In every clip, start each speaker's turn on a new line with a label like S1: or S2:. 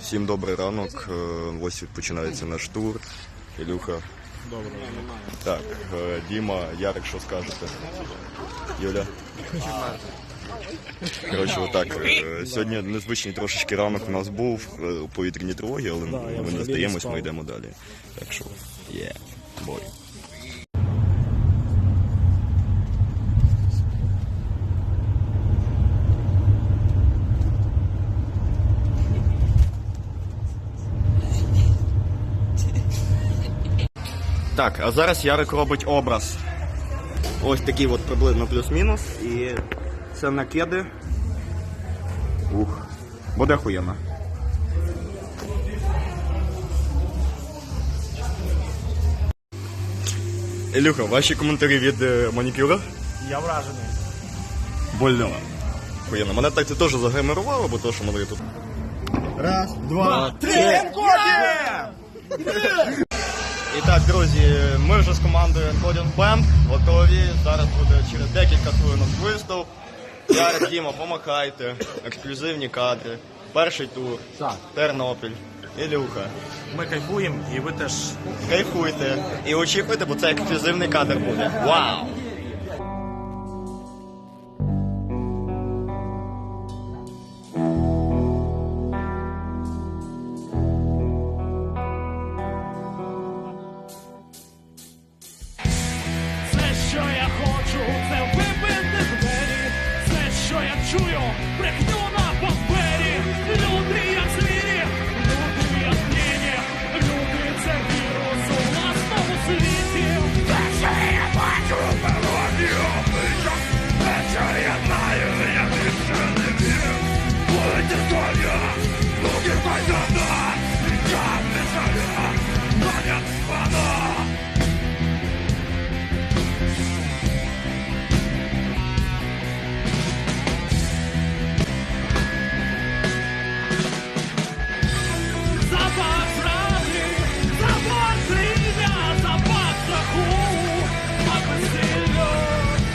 S1: Всім добрий ранок. Е, Ось починається наш тур. Ілюха.
S2: Добре.
S1: Так, е, Діма, Ярик, що скажете? Юля? Коротше, отак. е, Сьогодні незвичний трошечки ранок у нас був повітряні тривогі, але ми не здаємось, ми йдемо далі. Так що, є, бой. Так, а зараз Ярик робить образ. Ось такий от приблизно плюс-мінус. І це накиди. Ух. Буде охуєнно. Ілюха, ваші коментарі від е, манікюра?
S2: Я вражений.
S1: Больно. Охуєнно. Мене так це теж загримирувало, бо то, що мене тут. Раз, два, три. І так, друзі, ми вже з командою Encoding Band готові. Зараз буде через декілька хвилин виступ. Ярик, Діма, помахайте. Ексклюзивні кадри. Перший тур.
S2: Так.
S1: Тернопіль. Ілюха.
S2: Ми кайфуємо і ви теж.
S1: Кайфуйте. І очікуйте, бо це ексклюзивний кадр буде. Вау!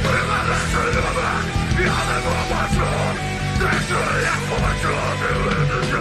S3: Ти мене не любиш, я не побачу, те, що я хочу, ти